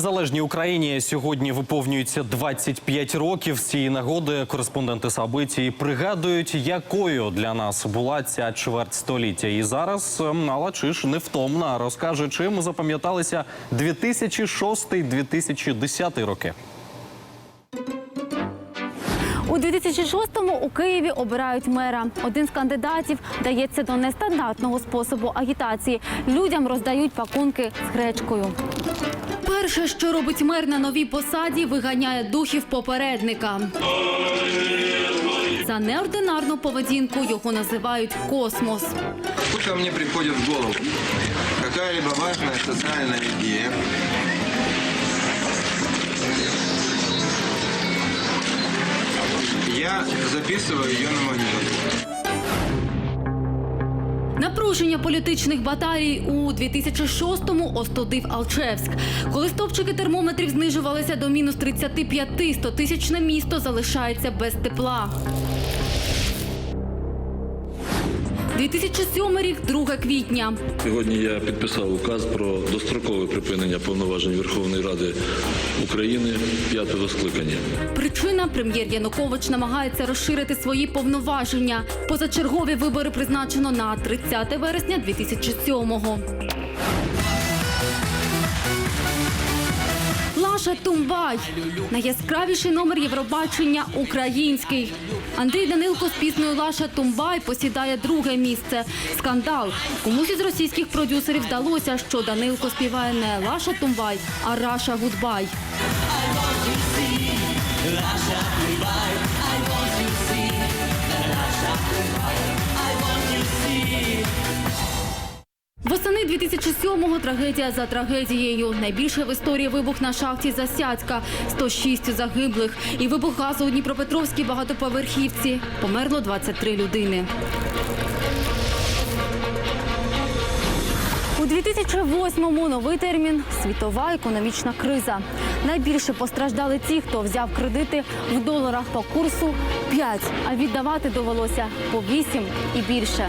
Залежній Україні сьогодні виповнюється 25 років. З цієї нагоди кореспонденти Сабиті пригадують, якою для нас була ця чверть століття. І зараз ем, Алла Чиш невтомна розкаже, чим запам'яталися 2006-2010 роки. У 2006-му у Києві обирають мера. Один з кандидатів дається до нестандартного способу агітації. Людям роздають пакунки з гречкою. Перше, що робить мер на новій посаді, виганяє духів попередника. За неординарну поведінку його називають космос. Ко мне приходит в голову какая-либо важная социальная идея, я записываю ее на магнитофон. Напруження політичних баталій у 2006-му остудив Алчевськ. Коли стовпчики термометрів знижувалися до мінус 35, 100-тисячне місто залишається без тепла. 2007 рік, 2 квітня. Сьогодні я підписав указ про дострокове припинення повноважень Верховної Ради України п'ятого скликання. Причина прем'єр Янукович намагається розширити свої повноваження. Позачергові вибори призначено на 30 вересня 2007-го. Лаша Тумбай найяскравіший номер Євробачення український. Андрій Данилко з піснею Лаша Тумбай посідає друге місце. Скандал. Комусь із російських продюсерів вдалося, що Данилко співає не Лаша Тумбай, а Раша Гудбай. 2007-го трагедія за трагедією. Найбільший в історії вибух на шахті Засядька. 106 загиблих. І вибух газу у Дніпропетровській багатоповерхівці. Померло 23 людини. У 2008-му новий термін світова економічна криза. Найбільше постраждали ті, хто взяв кредити в доларах по курсу 5, а віддавати довелося по 8 і більше.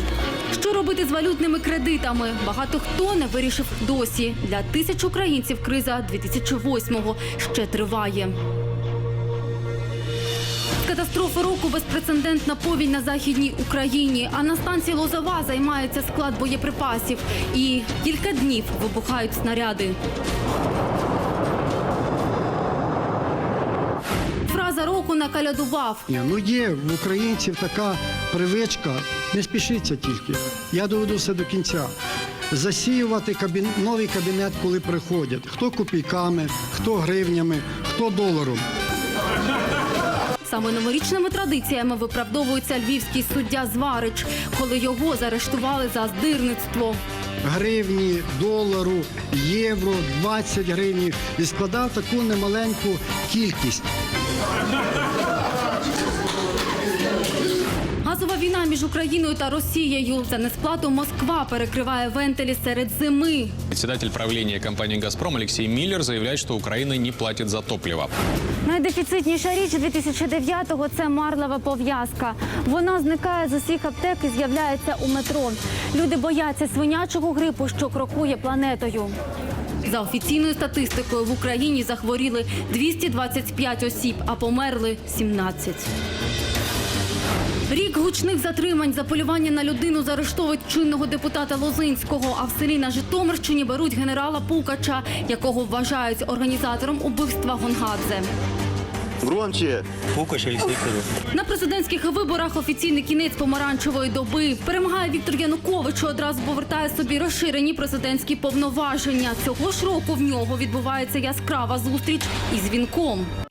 Що робити з валютними кредитами? Багато хто не вирішив досі. Для тисяч українців криза 2008-го ще триває. Катастрофа року безпрецедентна повінь на західній Україні. А на станції Лозова займається склад боєприпасів. І кілька днів вибухають снаряди. Року накалядував. Ні, ну є в українців така привичка, не спішіться тільки. Я доведу все до кінця. Засіювати кабін... новий кабінет, коли приходять. Хто копійками, хто гривнями, хто доларом. Саме новорічними традиціями виправдовується львівський суддя Зварич, коли його заарештували за здирництво. Гривні, долару, євро, 20 гривень і складав таку немаленьку кількість. Газова війна між Україною та Росією за несплату Москва перекриває вентилі серед зими. Председатель правления компании «Газпром» Алексей Миллер заявляет, что Украина не платит за топливо. Найдефіцитніша річ 2009-го – це марлева пов'язка. Вона зникає з усіх аптек і з'являється у метро. Люди бояться свинячого грипу, що крокує планетою. За офіційною статистикою в Україні захворіли 225 осіб, а померли 17. Рік гучних затримань за полювання на людину заарештовують чинного депутата Лозинського. А в селі на Житомирщині беруть генерала Пукача, якого вважають організатором убивства Гонгадзе. Громче. На президентських виборах офіційний кінець помаранчевої доби. Перемагає Віктор Янукович. Одразу повертає собі розширені президентські повноваження. Цього ж року в нього відбувається яскрава зустріч із вінком. –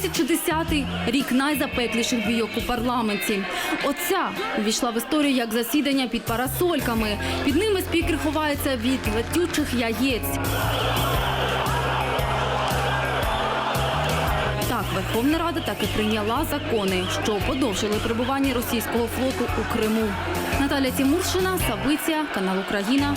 2010 – рік найзапекліших бійок у парламенті. Оця увійшла в історію як засідання під парасольками. Під ними спікер ховається від летючих яєць. Так, Верховна Рада так і прийняла закони, що подовжили перебування російського флоту у Криму. Наталя Тімуршина, Сабиція, канал Україна.